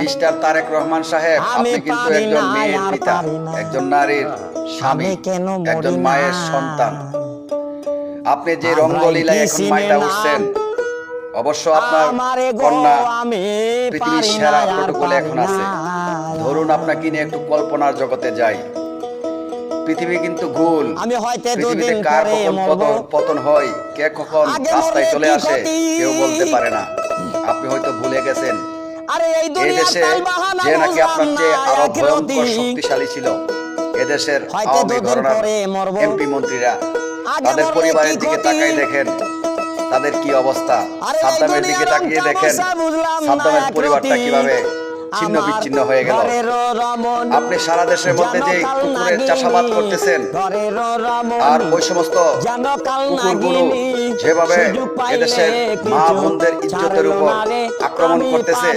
Mister Tarique Rahman সাহেব আপনি কিন্তু একজন মেয়ের পিতা একজন নারীর স্বামী একজন মায়ের সন্তান। আপনি যে রঙ্গলীলায় এখন মাইটা উঠছেন অবশ্য আপনার কন্যা পৃথিবীর সেরা প্রোটোকলে এখন আছে। ধরুন আপনাকে নিয়ে একটু কল্পনার জগতে যাই। পৃথিবী কিন্তু গোল। আমি হয়তো পৃথিবীতে কার কখন পতন পতন হয় কে কখন রাস্তায় চলে আসে কেউ বলতে পারে না। আপনি হয়তো ভুলে গেছেন এই এই দেশে যে নাকি আপনার চেয়ে আরও ভয়ঙ্কর শক্তিশালী ছিল এদেশের আওয়ামী ঘরানার। এমপি মন্ত্রীরা তাদের পরিবারের দিকে? তাকাই দেখেন তাদের কি অবস্থা সাদ্দামের দিকে তাকিয়ে দেখেন সাদ্দামের পরিবারটা কীভাবে ছিন্ন বিচ্ছিন্ন হয়ে গেল। আপনি সারা দেশের মধ্যে যে কুকুরের চাষাবাদ করতেছেন আর ওই সমস্ত কুকুরগুলো যেভাবে এদেশের মা বোনদের ইজ্জতের উপর আক্রমণ করতেছে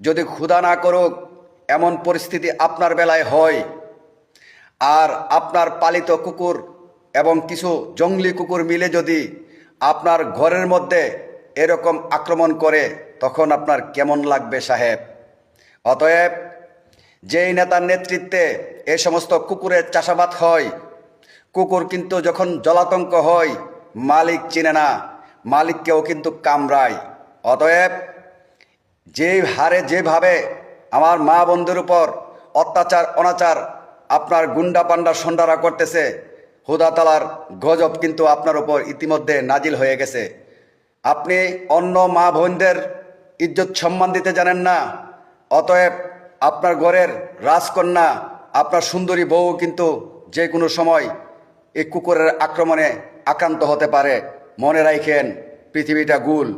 যদি ক্ষুধা না করুক এমন পরিস্থিতি আপনার বেলায় হয়। আর আপনার পালিত কুকুর এবং কিছু জঙ্গলি কুকুর মিলে যদি আপনার ঘরের মধ্যে এরকম আক্রমণ করে তখন আপনার কেমন লাগবে সাহেব? অতএব যেই নেতার নেতৃত্বে এ সমস্ত কুকুরের চাষাবাদ হয়, কুকুর কিন্তু যখন জলাতঙ্ক হয়, মালিক চিনে না, মালিককেও কিন্তু কামড়ায়। অতএব যে হারে যেভাবে আমার মা বন্ধুর উপর অত্যাচার, অনাচার আপনার গুন্ডা পান্ডা সন্ডারা করতেছে, হুদাতালার গজব কিন্তু আপনার উপর ইতিমধ্যে নাজিল হয়ে গেছে। আপনি অন্য মা বোনদের ইজ্জত সম্মান দিতে জানেন না অতএব আপনার ঘরের রাজকন্যা, আপনার সুন্দরী বউ কিন্তু যে কোনো সময় এই কুকুরের আক্রমণে আক্রান্ত হতে পারে। মনে রাখেন, পৃথিবীটা গুল।